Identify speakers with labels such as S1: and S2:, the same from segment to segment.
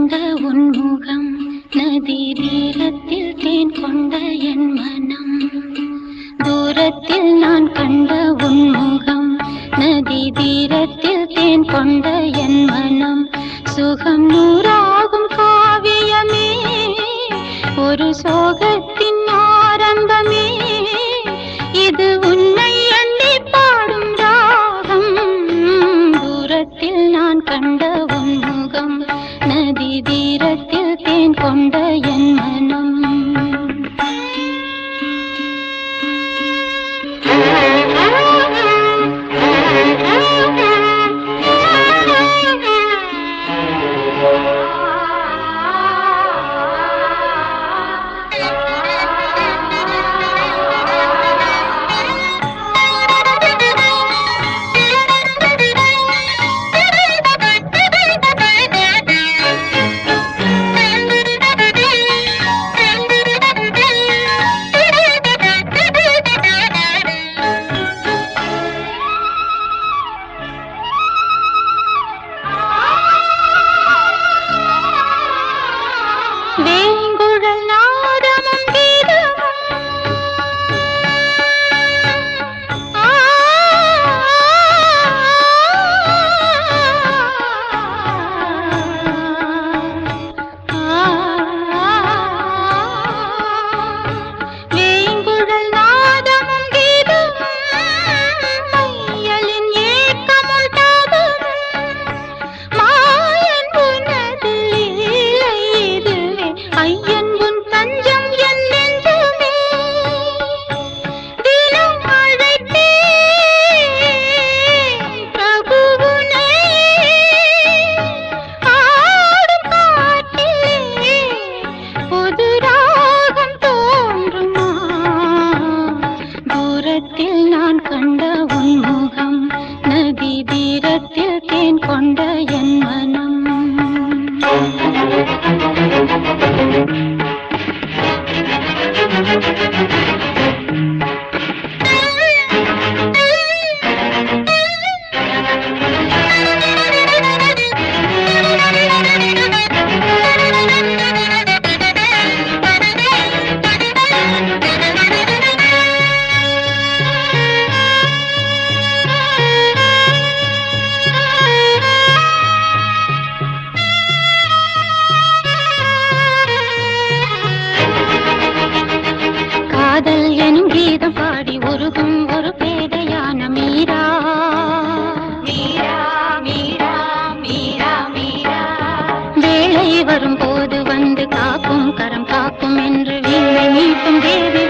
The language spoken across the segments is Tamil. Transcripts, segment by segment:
S1: கொண்ட உன்முகம் நதி தீரத்தில் தேன் கொண்ட என் மனம். தூரத்தில் நான் கண்ட உன்முகம் நதி தீரத்தில் தேன் கொண்ட என் மனம். சுகம் நூறாகும் காவியமே ஒரு சோகத்தின் Please. तुम देवी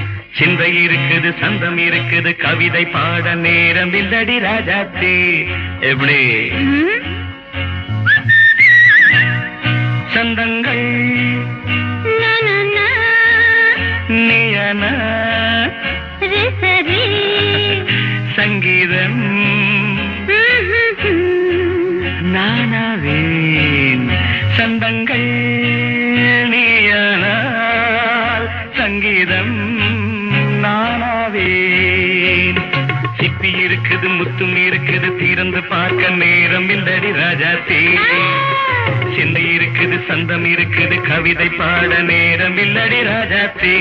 S2: சிந்தை இருக்குது சந்தம் இருக்குது கவிதை பாட நேரம் இல்லடி ராஜாத்தி எப்படி? சந்தங்கள். நீயன. சங்கீதம். நானாவேன். சந்தங்கள் நீயானால் சங்கீதம். இருக்குது முத்தும் இருக்குது தீர்ந்து பார்க்க நேரம் இல்லடி ராஜா தீ. சென்னை இருக்குது சந்தம் இருக்குது கவிதை பாட நேரம் இல்லடி ராஜா தே.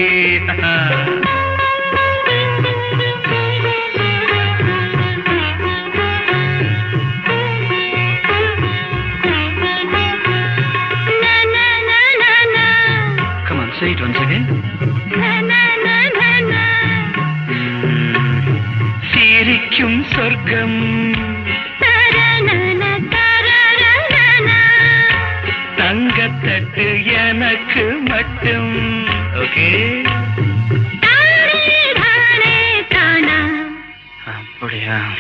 S2: ஓகே அப்படியா.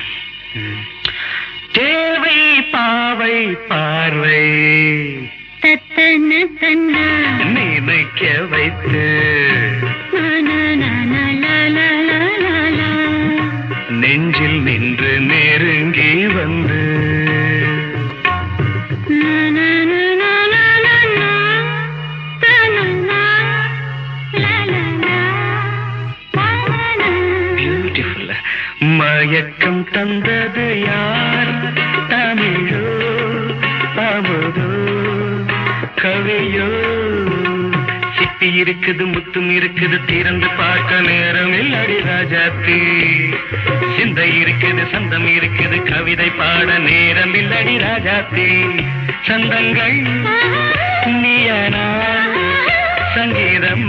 S2: தேவை பாவை பார்வை. நினைக்க வைத்து. நெஞ்சில் நின்று நெருங்கி வந்து. மயக்கம் தந்தது யார்? தமிழோ அமுதோ கவியோ? சிப்பி இருக்குது முத்தும் இருக்குது திறந்து பார்க்க நேரம் இல்லடி ராஜாத்தி சிந்தை இருக்குது சந்தம் இருக்குது கவிதை பாட நேரம் இல்லடி ராஜாத்தி சந்தங்கள் நீயனா சங்கீதம்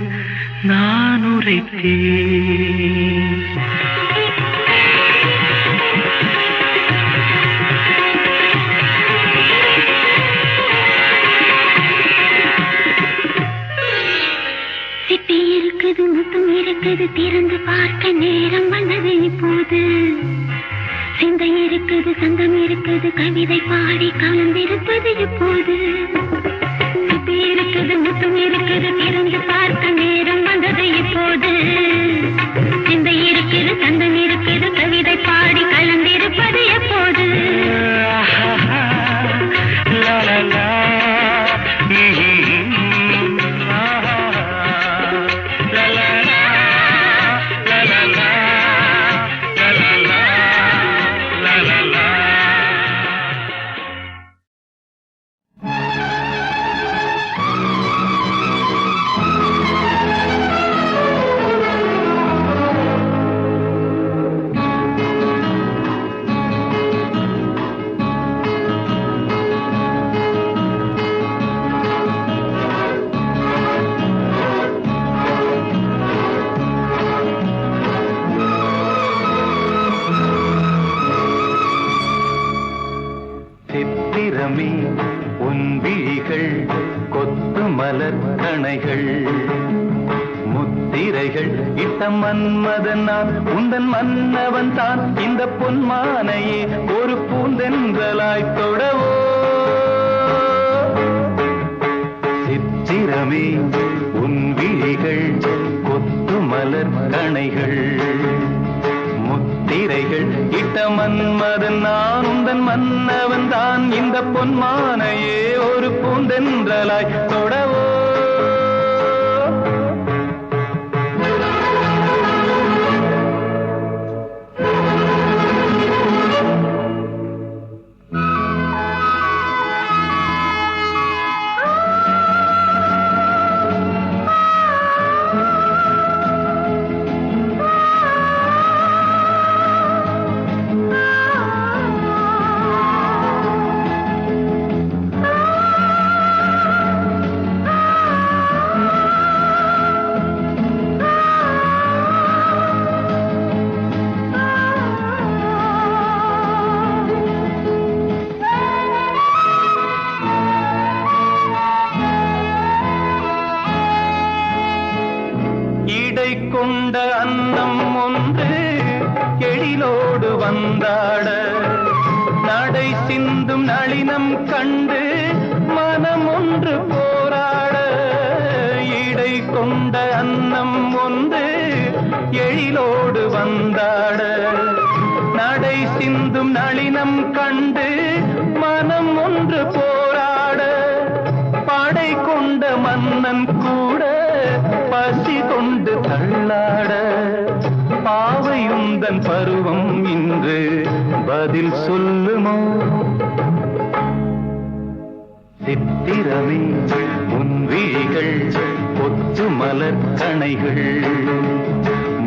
S2: நான் உரைத்தேன்.
S1: இருக்குது முத்தம் இருக்குது திறந்து பார்க்க நேரம் வந்தது இப்போது. சிந்தை இருக்குது சந்தம் இருக்குது கவிதை பாடி கலந்திருப்பது இப்போது. இருக்குது முத்தம் இருக்குது திறந்து பார்க்க நேரம் வந்தது இப்போது. இந்த இருக்குது தந்தம் இருக்குது கவிதை பாடி கலந்திருப்பது எப்போது?
S3: மன்னவன் தான் இந்த பொன்மா உலகமே உன் விழிகள் பொத்து மலர்கணைகள்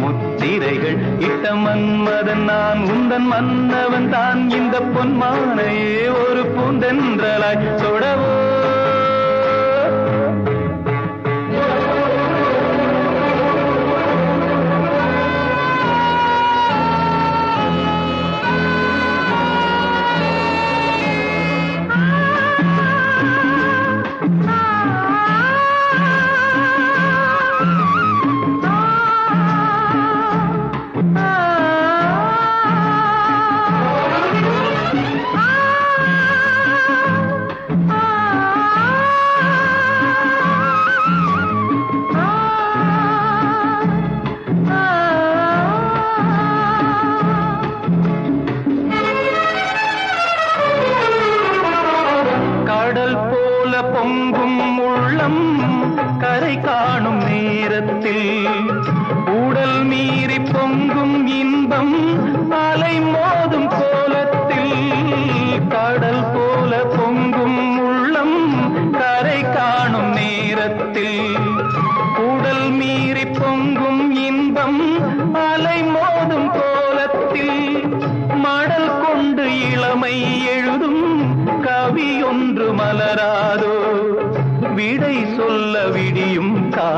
S3: முத்திரைகள் இட்ட மன்மதன் நான் உந்தன் மன்னவன் தான். இந்த பொன்மானையே ஒரு பூந்தென்றலாய் தொடவோ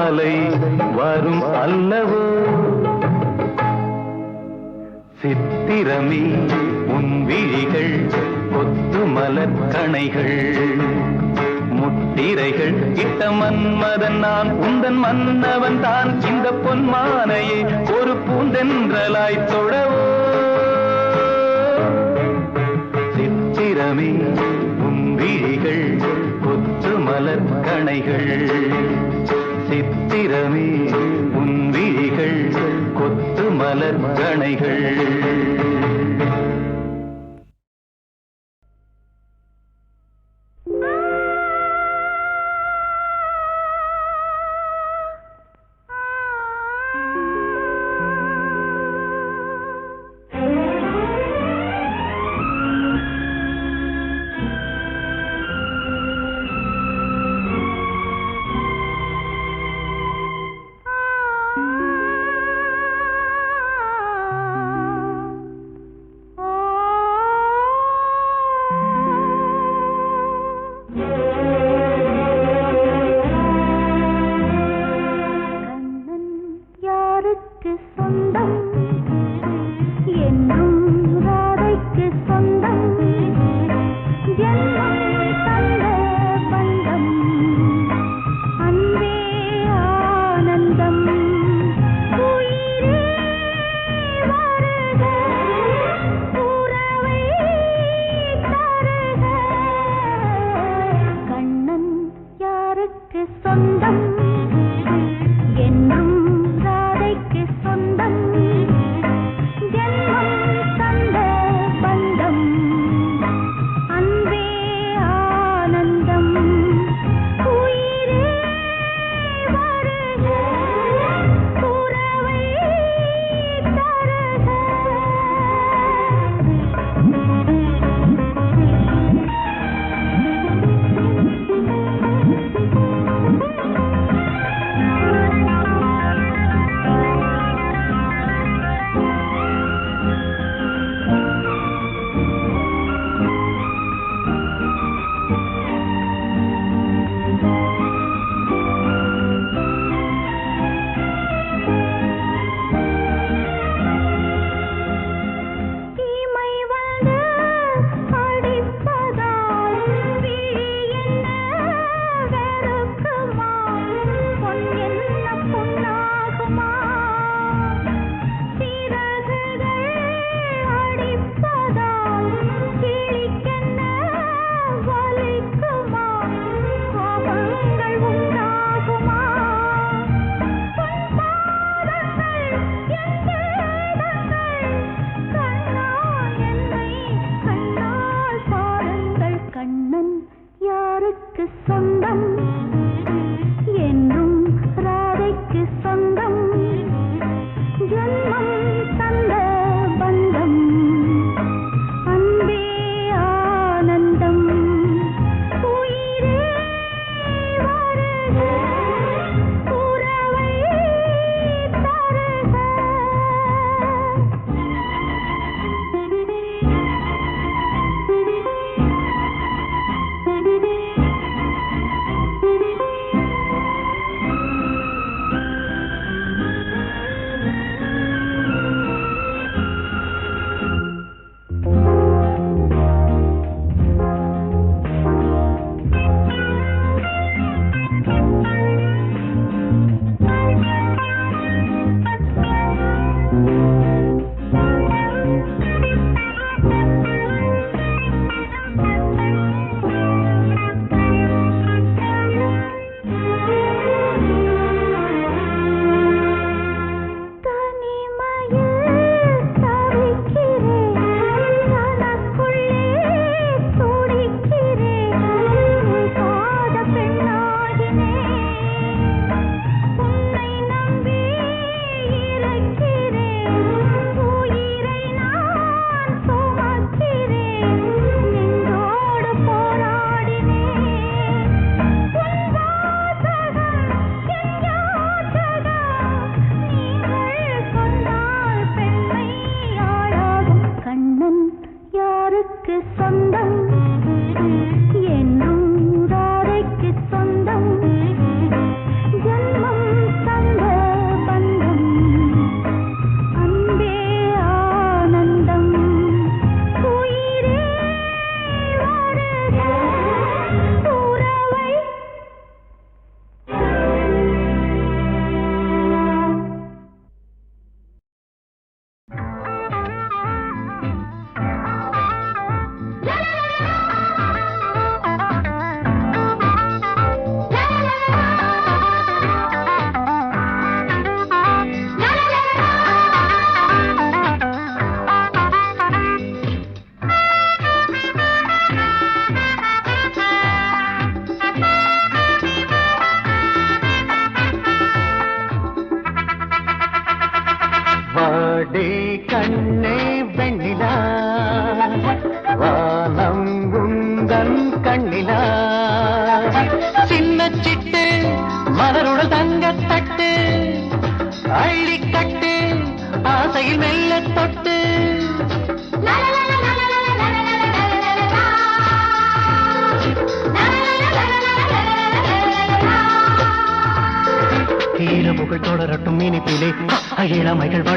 S3: மாலை வரும் அல்லவோ? சித்திரமே உன் விழிகள் கொத்து மலர்கணைகள் முத்திரைகள் இட்ட மன்மதன் நான் உந்தன் மன்னவன் தான். இந்த பொன்மானையை ஒரு பூந்தென்றலாய் தொடவோ சித்திரமே உன் விழிகள் கொத்து மலர்கணைகள் மந்திரமே உன் விழிகள் கொத்து மலர் கணைகள்.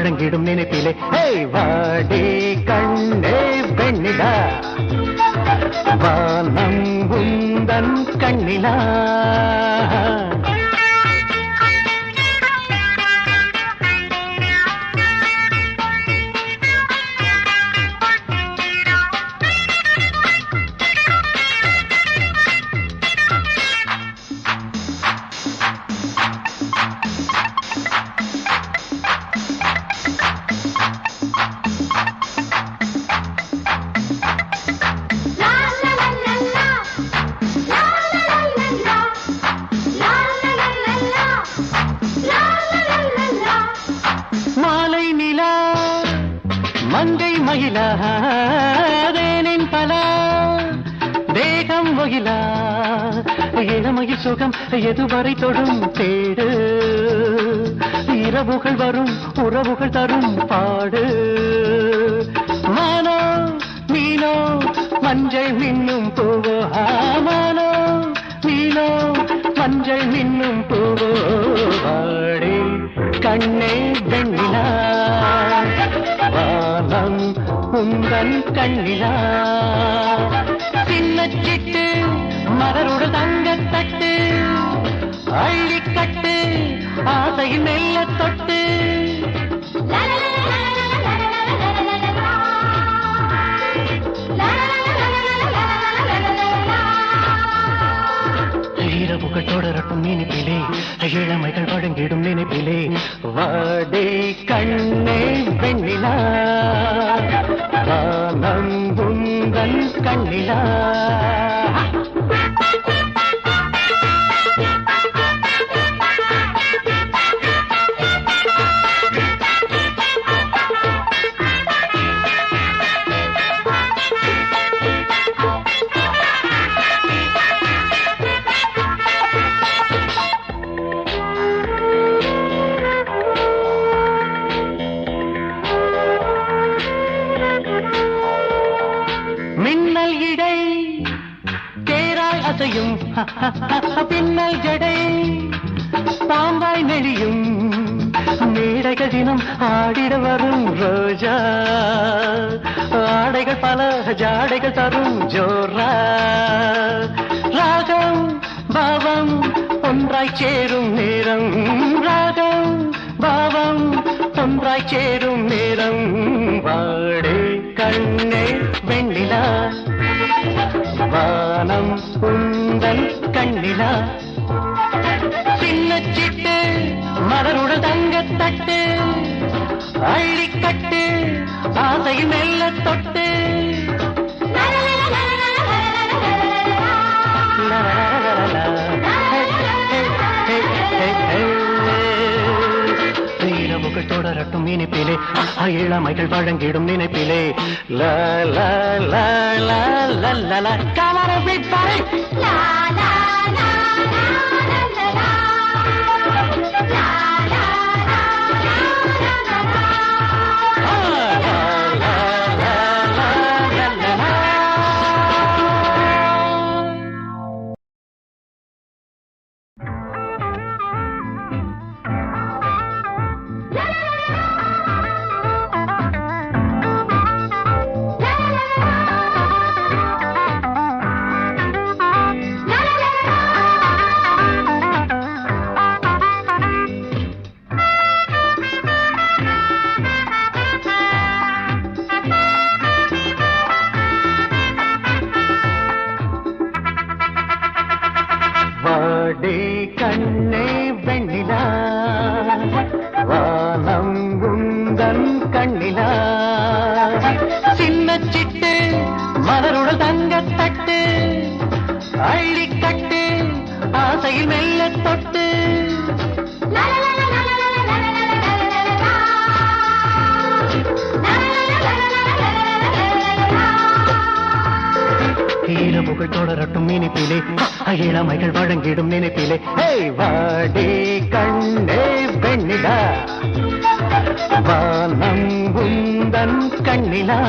S4: வழங்கிடும் நினைப்பிலே. ஏய் வாடே கண்ணே பெண்ணிலா வானம் உந்தன் கண்ணிலா. மஞ்சள் மின்னும் பூவோ ஆடி கண்ணே வெண்ணிலா வானம் உந்தன் கண்ணிலா. சின்ன சிட்டு மலரோடு தங்கத்தட்டு அள்ளிக்கட்டு ஆசையில் மெல்ல தொட்டு. தொடரட்டும் நினைப்பிலே. இளமைகள் வழங்கிடும் நினைப்பிலே. வாடே கண்ணே வெண்ணிலா. வானம் உந்தன் கண்ணிலா. தரும் ஜோரா. ராகம் பாவம் ஒன்றாய் சேரும் நேரம். ராகம் பாவம் ஒன்றாய் சேரும் நேரம். வாடே கண்ணே வெண்ணிலா. வானம் உந்தன் கண்ணிலா. சின்ன சிட்டு மலருட தங்கத்தட்டு. அள்ளிக்கட்டு ஆசையில் மெல்ல தொட்டு. தொடரட்டும் நினைப்பிலே இளமைகள் வழங்கிடும் நினைப்பிலே லா கலர பிப்பாய் லா லா லா லா லா வானம் உந்தன் கண்ணிலா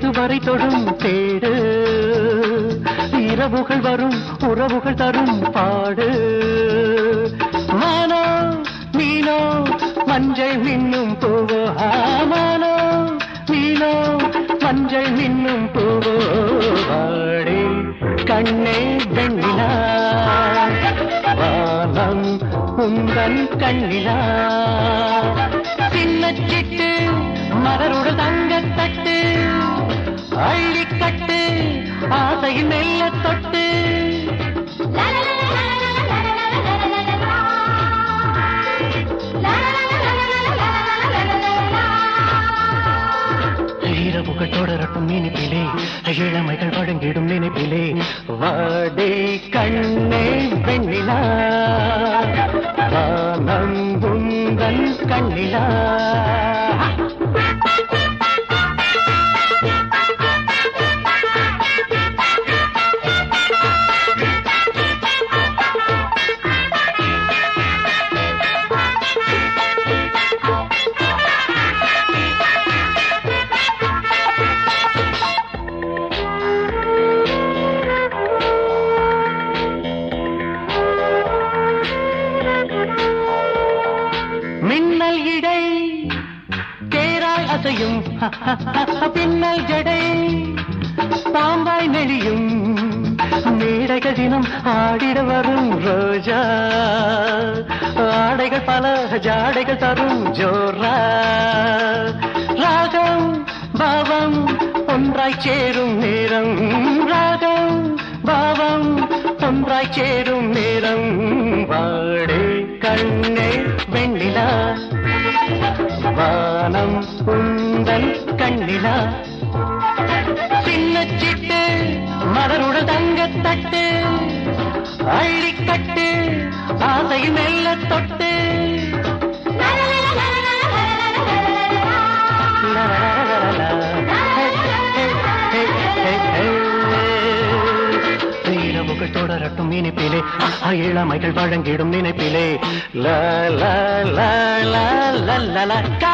S4: எதுவரை தொடும் தேடு? இரவுகள் வரும் உறவுகள் தரும் பாடு. மானோ மீனோ மஞ்சள் மின்னும் பூவோ? மானோ மீனோ மஞ்சள் மின்னும் பூவோ? வாடி கண்ணே வெண்ணிலா வானம் உந்தன் கண்ணிலா. சின்ன சிட்டு மலருடன் தங்க அள்ளிக்கட்டு ஆசையில் மெல்ல தொட்டு. இரவுகள் தொடரட்டும் நினைப்பிலே இளமைகள் வழங்கிடும் நினைப்பிலே. வாடே கண்ணே வெண்ணிலா. வானம் உந்தன் கண்ணிலா. கண்ணிலா சின்ன சிட்டு மலருடன் தங்கத்தட்டு அள்ளிக்கட்டு ஆசையில் மெல்ல தொட்டு. இரவுகள் தொடரட்டும் இனிப்பிலே. இளமைகள் வழங்கிடும் நினைப்பிலே. ல ல ல ல ல ல.